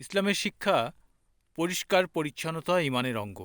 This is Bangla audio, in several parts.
ইসলামের শিক্ষা পরিষ্কার পরিচ্ছন্নতা ইমানের অঙ্গ।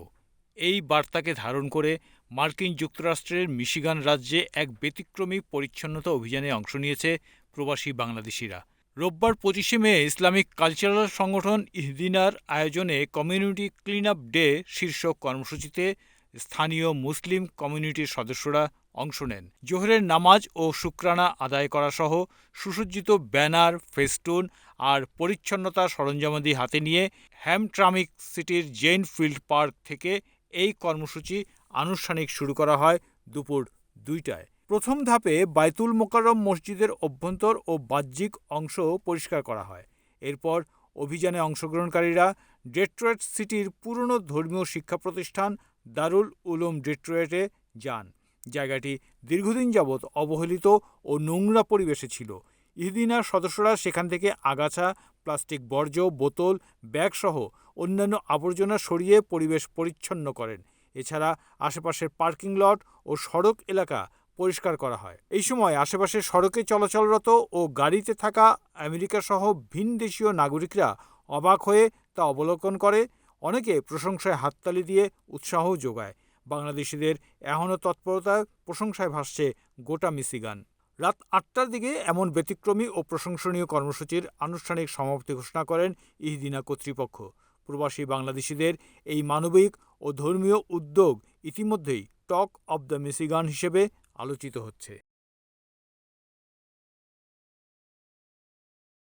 এই বার্তাকে ধারণ করে মার্কিন যুক্তরাষ্ট্রের মিশিগান রাজ্যে এক ব্যতিক্রমী পরিচ্ছন্নতা অভিযানে অংশ নিয়েছে প্রবাসী বাংলাদেশিরা। রোববার পঁচিশে মে ইসলামিক কালচারাল সংগঠন ইহদিনার আয়োজনে কমিউনিটি ক্লিন আপ ডে শীর্ষক কর্মসূচিতে স্থানীয় মুসলিম কমিউনিটির সদস্যরা অংশ নেন। জোহরের নামাজ ও শুক্রানা আদায় করা সহ সুসজ্জিত ব্যানার, ফেস্টুন আর পরিচ্ছন্নতা সরঞ্জামাদি হাতে নিয়ে হ্যামট্রামিক সিটির জেন ফিল্ড পার্ক থেকে এই কর্মসূচি আনুষ্ঠানিক শুরু করা হয় দুপুর দুইটায়। প্রথম ধাপে বাইতুল মোকাররম মসজিদের অভ্যন্তর ও বাহ্যিক অংশ পরিষ্কার করা হয়। এরপর অভিযানে অংশগ্রহণকারীরা ডেট্রয়েট সিটির পুরনো ধর্মীয় শিক্ষা প্রতিষ্ঠান দারুল উলুম ডেট্রয়েটে যান। জায়গাটি দীর্ঘদিন যাবৎ অবহেলিত ও নোংরা পরিবেশে ছিল। ইহদিনার সদস্যরা সেখান থেকে আগাছা, প্লাস্টিক বর্জ্য, বোতল, ব্যাগসহ অন্যান্য আবর্জনা সরিয়ে পরিবেশ পরিচ্ছন্ন করেন। এছাড়া আশেপাশের পার্কিং লট ও সড়ক এলাকা পরিষ্কার করা হয়। এই সময় আশেপাশের সড়কে চলাচলরত ও গাড়িতে থাকা আমেরিকা সহ ভিন দেশীয় নাগরিকরা অবাক হয়ে তা অবলোকন করে। অনেকে প্রশংসায় হাততালি দিয়ে উৎসাহ যোগায়। বাংলাদেশিদের এখনও তৎপরতায় প্রশংসায় ভাসছে গোটা মিসিগান রাত আটটার দিকে এমন ব্যতিক্রমী ও প্রশংসনীয় কর্মসূচির আনুষ্ঠানিক সমাপ্তি ঘোষণা করেন ইহদিনা কর্তৃপক্ষ। প্রবাসী বাংলাদেশিদের এই মানবিক ও ধর্মীয় উদ্যোগ ইতিমধ্যেই টক অব দ্য মিসিগান হিসেবে আলোচিত হচ্ছে।